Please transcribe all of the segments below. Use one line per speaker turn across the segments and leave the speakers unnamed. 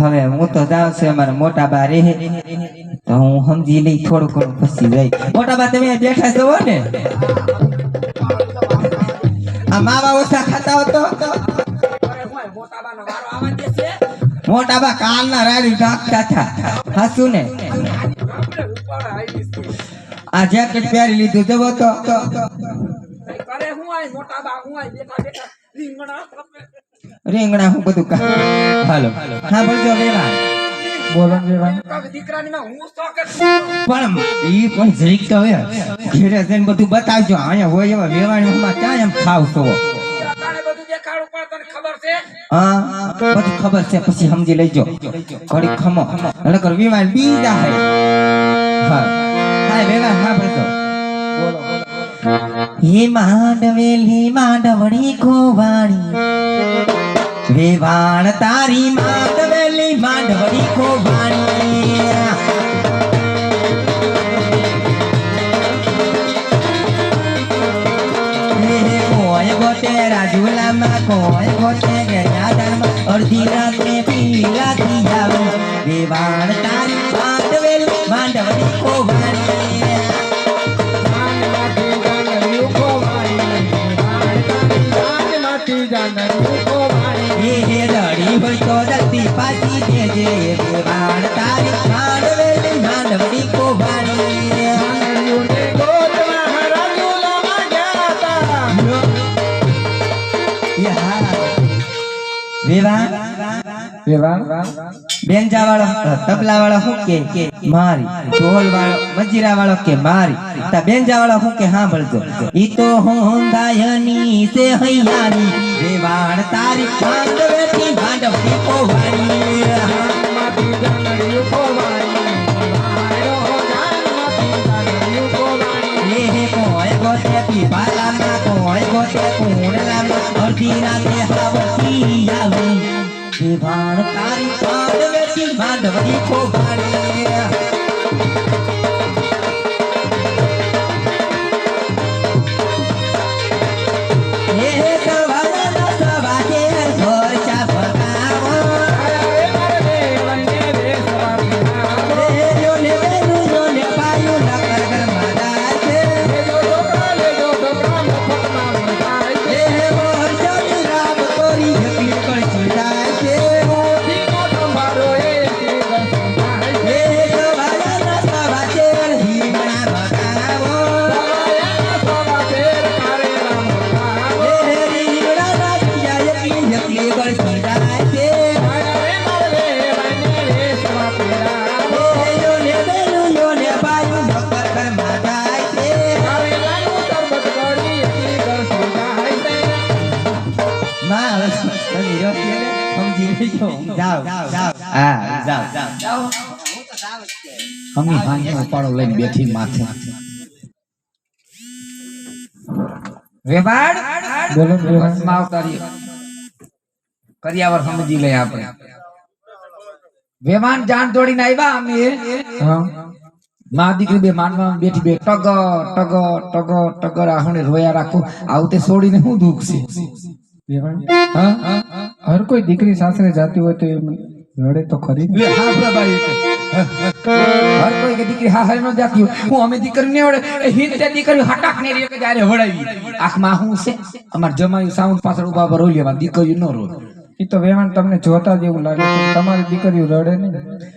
હવે હું તો જાઉં છું, અમારા મોટા બા રહે. તો હું સમજી લઈ થોડું ઘણું પછી જાય મોટા બા, તમે બેઠા છો ને? આ માવા ઓછા ખાતા હતો મોટા બા કાલના રાડી ઢાંકતા હતા. હાસુ ને? આ જેકેટ પહેરી લીધું જવો તો.
કરે, હું આય મોટા રીંગણા.
રીંગણા હું બધું કા હાલો. હા, બોલજો વેલા
બોલો વેલા હું તો
પણ ઈ પણ જરીક તો હવે ઘેરે જઈને બધું બતાવજો. અહીંયા હોય એવા વેવાણીમાં ક્યાં એમ ખાવ
તને ખબર છે.
હા પછી સમજી લેજો. ઘડી ખમો. નકર બીજા હે. હા. હા, વેવાણ, હા હે માંડવેલી માંડવડી ખોવાણી વેવાણ તારી માંડવેલી માંડવડી ખોવાણી હે કોઈ ગોટે રાજુલામાં કોઈ ગોટે ગયાદારમાં અડધી રાતે પીલા થી જાવ વેવાણ તારી તબલા વાળો શું કે મારી ઢોલ વાળો મજીરા વાળો કે મારી તા બેંજા વાળો શું કે સાંભળજો ઈ તો હું સે હૈયારી વેવાણ તારી માંડવેથી માંડવની પોવારી હે કોય ગોતે કુંડલામાં અડધી રાતે હાવતી આવે. વેવાણ તારી માંડવેથી માંડવની પોવારી
અમે ઉપાડો લઈને બેઠી માથે. વેવાડ,
બોલો
બસમાં આવતા રહીએ. કરિયાવર સમજી લઈએ આપણે. વેવાન જાન દોડીને આવ્યા અમે. મા દીકરી બે માનવા બેઠી બે ટગર ટગર ટગર ટગર આહણે રોયા રાખો. આવું તે છોડીને શું દુઃખ છે.
હર કોઈ દીકરી સાસરે જાતી હોય તો એમ રડે તો ખરી
લે હા પ્રભાઈ હર કોઈ કે દીકરી હા હર નો જાતી હું અમે દીકરી ને વડે એ હિંદ તે દીકરી હટાક ને રે કે જારે વડાવી આંખમાં હું છે? અમાર જમાયું સાઉન્ડ પાછળ ઊભા પર રોલી એમાં દીકરી નો રો
એ તો વેવાણ તમને જોતા જેવું લાગે છે તમારી દીકરીઓ રડે નહીં.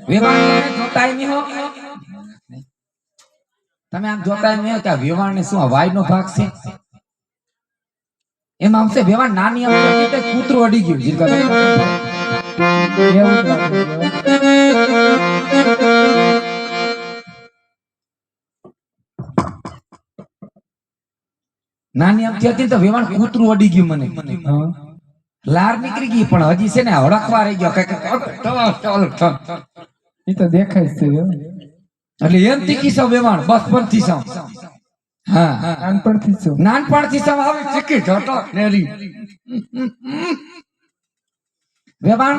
વેવાણ તમે જોતાય નહીં હો. તમે આમ જોતાય નહીં કે વેવાણ ને શું વાય નો ભાગ છે? એમાં આમ છે વેવાણ નાની આમ કૂતરું અડી ગયું જીરકા
એવું જ લાગે છે.
નાની આમ હતી તો વેવાણ કૂતરું અડી ગયું મને. લાર નીકળી ગઈ પણ હજી છે ને હડકવા રહી ગયો.
એ તો દેખાય છે
એટલે એમ તીકી સૌ વેવાણ પણ થી સૌ હા. હા
નાનપણથી
નાનપણથી સૌ આવી ટિકિટ હટો નેરી. વેવાણ?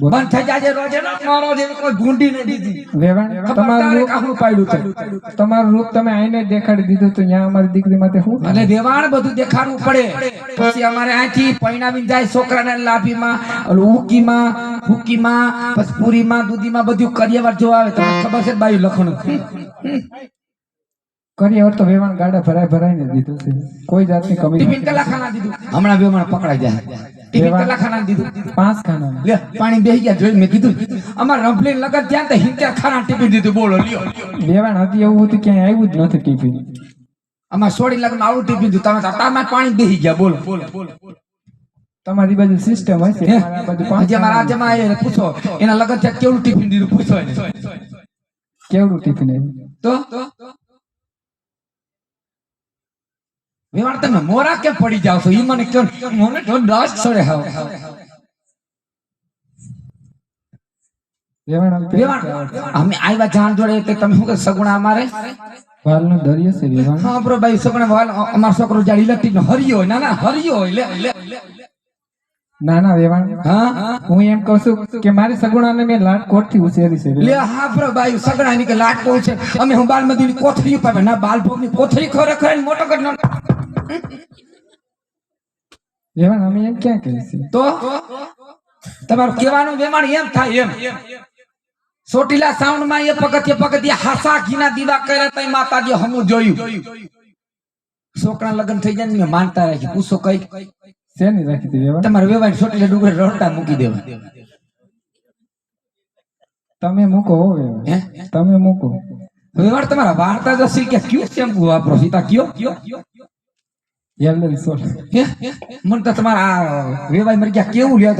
બંધ થઈ જાજે રોજે મારો જેવી કોઈ ભૂંડી ને દીધી.
વેવાણ તમારું રૂપ
કાહું પાડ્યું છે?
તમારું રૂપ તમે આઈને દેખાડી દીધું તો ત્યાં અમારી દીકરી માટે હું
અને વેવાણ બધું દેખાડવું પડે. પછી અમારે અહીંથી પૈણાવીને જાય છોકરાને લાભીમાં ઉકીમાં હુકીમાં પછી પૂરીમાં દૂધીમાં બધું કરિયાવર જોવા આવે. તમને ખબર છે બાયું લખણું
કરી તો વેવાણ ગાડા ભરાય ભરાઈને દીધું છે. કોઈ જાતની કમી
ટિફિન
નથી.
કલાખાના દીધું? હમણાં વેવાણ પકડાઈ જાય. ટિફિન
વેવાણ-
કલાખાના દીધું?
પાંચ ખાના.
લે પાણી બેહી ગયા જોઈ મેં કીધું. અમાર રંભલી લગન ત્યાં તો હિંચા ખાના ટિફિન દીધું. બોલો લ્યો.
વેવાણ હતી એવું હતું ક્યાંય આવ્યું જ નથી ટિફિન.
અમાર સોડી લગન આવું ટિફિન દીધું. તમે તો તારમાં પાણી બેહી ગયા. બોલો.
બોલો તમારી બાજુ સિસ્ટમ હોય
છે
અમારા બાજુ પાંચ
હજી અમારા
ખાના.
એ પૂછો એના લગન ત્યાં કેવું ટિફિન દીધું? પૂછો
કેવડું ટિફિન આવ્યું?
તો? વેવાણ તમે મોરા કેમ પડી જાવ છો? એ મને કહો મને તો દસ છોડે હાવ. અમે આવ્યા જાણ જોડે કે તમે શું કે સગુણા અમારે?
વાલનો દરિયો છે વેવાણ.
હા બરો ભાઈ સગુણા વાલ અમાર છોકરો જાડી ઇલેક્ટ્રિક નો હરિયો ના ના હરિયો હોય. લે લે.
ના ના વેવાણ.
હા?
હું એમ કહું છું કે મારી સગુણાને મેં લાટકોટથી ઉછેરી છે
લે હા બરો ભાઈ સગુણાની કે લાટ બહુ છે. અમે હું બાલમદીની કોથળી પાવે ના બાલભોગની કોથળી ખરેખર એને મોટો ગઢ નાખો.
વેવાણ અમે એમ ક્યાં કહી છે?
તો તમારું કહેવાનું વેમાણ એમ થાય એમ. સોટીલા સાઉન્ડમાં એ પગથિયે પગથિયે હાસા ઘીના દીવા કર્યા તઈ માતાજી હમું જોયું. છોકરા લગ્ન થઈ જાય ને માનતા રાખી. પૂછો કઈ
શેની રાખી હતી વેવાણ?
તમારે વેવાય સોટીલા ડુંગરે રડતા મૂકી દેવા.
તમે મૂકો હો વેવાણ. તમે મૂકો.
વેવાડ તમારા વાર્તા જશે કે ક્યુ શેમ્પુ વાપરો? સીતા કયો?
યલ્લરી સોલ
હે? મને તો તમારા વેવાય મરી ગયા કેવું લ્યો